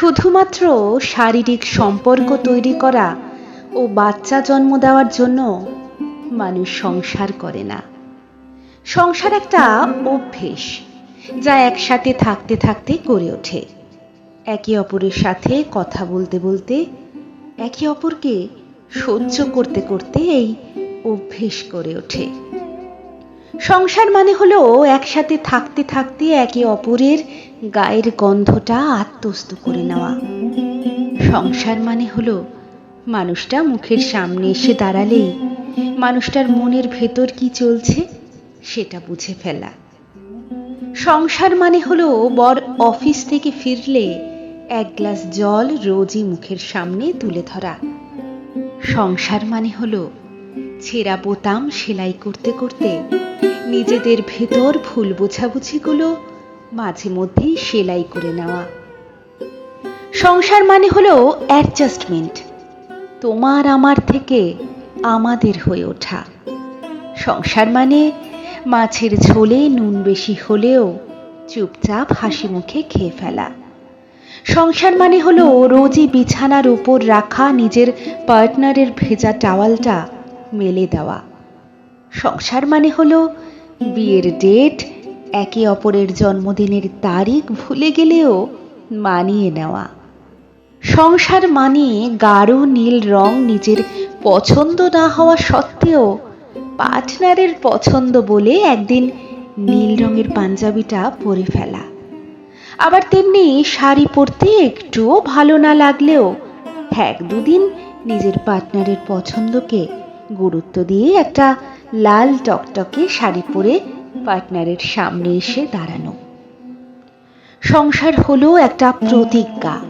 শুধুমাত্র শারীরিক সম্পর্ক তৈরি করা ও বাচ্চা জন্ম দেওয়ার জন্য মানুষ সংসার করে না। সংসার একটা অভ্যেস যা একসাথে থাকতে থাকতে গড়ে ওঠে। একে অপরের সাথে কথা বলতে বলতে, একে অপরকে সহ্য করতে করতে এই অভ্যেস করে ওঠে। সংসার মানে হলো একসাথে থাকতে থাকতে একে অপরের গায়ের গন্ধটা আত্মস্থ করে নেওয়া। সংসার মানে হলো মানুষটা মুখের সামনে এসে দাঁড়ালেই মানুষটার মনের ভেতর কি চলছে সেটা বুঝে ফেলা। সংসার মানে হলো বর অফিস থেকে ফিরলে এক গ্লাস জল রোজই মুখের সামনে তুলে ধরা। সংসার মানে হলো ছেঁড়া বোতাম সেলাই করতে করতে নিজেদের ভেতর ভুল বোঝাবুঝিগুলো মাঝে মধ্যেই সেলাই করে নেওয়া। সংসার মানে হলো অ্যাডজাস্টমেন্ট তোমার আমার থেকে আমাদের হয়ে ওঠা। সংসার মানে মাছের ঝোলে নুন বেশি হলেও চুপচাপ হাসি মুখে খেয়ে ফেলা। সংসার মানে হলো রোজই বিছানার উপর রাখা নিজের পার্টনারের ভেজা টাওয়ালটা মেলে দেওয়া। সংসার মানে হলো, বিয়ের ডেট একে অপরের জন্মদিনের তারিখ ভুলে গেলেও মানিয়ে নেওয়া। সংসার মানে গাঢ় নীল রং নিজের পছন্দ না হওয়া সত্ত্বেও পার্টনারের পছন্দ বলে একদিন নীল রঙের পাঞ্জাবিটা পরে ফেলা। আবার তেমনি শাড়ি পরতে একটুও ভালো না লাগলেও এক দুদিন নিজের পার্টনারের পছন্দকে গুরুত্ব দিয়ে একটা লাল টকটকে শাড়ি পরে পার্টনারের সামনে এসে দাঁড়ানো। সংসার হলো একটা প্রতিজ্ঞা,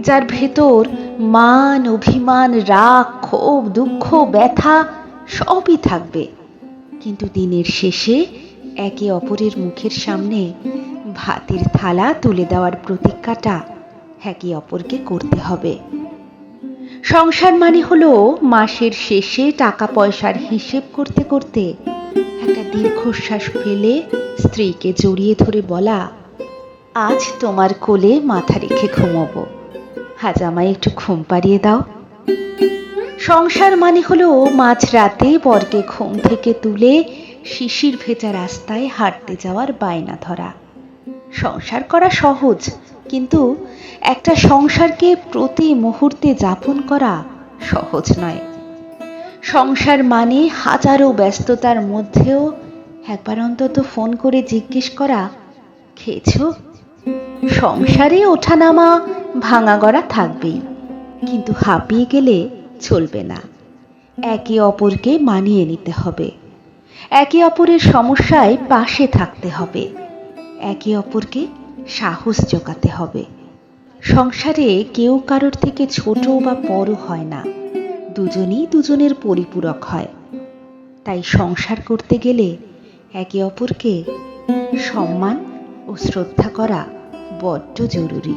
যার ভেতর মান, অভিমান, রাগ, ক্ষোভ, দুঃখ, ব্যথা সবই থাকবে। কিন্তু দিনের শেষে একে অপরের মুখের সামনে ভাতের থালা তুলে দেওয়ার প্রতিজ্ঞাটা একে অপরকে করতে হবে। সংসার মানে হলো মাসের শেষে টাকা পয়সার হিসেব করতে করতে একটা দীর্ঘশ্বাস ফেলে স্ত্রীকে জড়িয়ে ধরে বলা, আজ তোমার কোলে মাথা রেখে ঘুমোবো। আমায় একটু ঘুম পাড়িয়ে দাও। সংসার মানে হলো মাঝ রাতে বরকে ঘুম থেকে তুলে শিশির ভেজা রাস্তায় হাঁটতে যাওয়ার বায়না ধরা। সংসার করা সহজ কিন্তু একটা সংসারকে প্রতি মুহূর্তে যাপন করা সহজ নয়। সংসার মানে হাজারো ব্যস্ততার মধ্যেও একবার অন্তত ফোন করে জিজ্ঞেস করা, খেয়েছ? সংসারে ওঠানামা, ভাঙা গড়া থাকবেই, কিন্তু হাঁপিয়ে গেলে চলবে না। একে অপরকে মানিয়ে নিতে হবে। একে অপরের সমস্যায় পাশে থাকতে হবে। একে অপরকে সাহস জোগাতে হবে। সংসারে কেউ কারোর থেকে ছোট বা বড় হয় না। দুজনেই দুজনের পরিপূরক হয়। তাই সংসার করতে গেলে একে অপরকে সম্মান ও শ্রদ্ধা করা বড্ড জরুরি।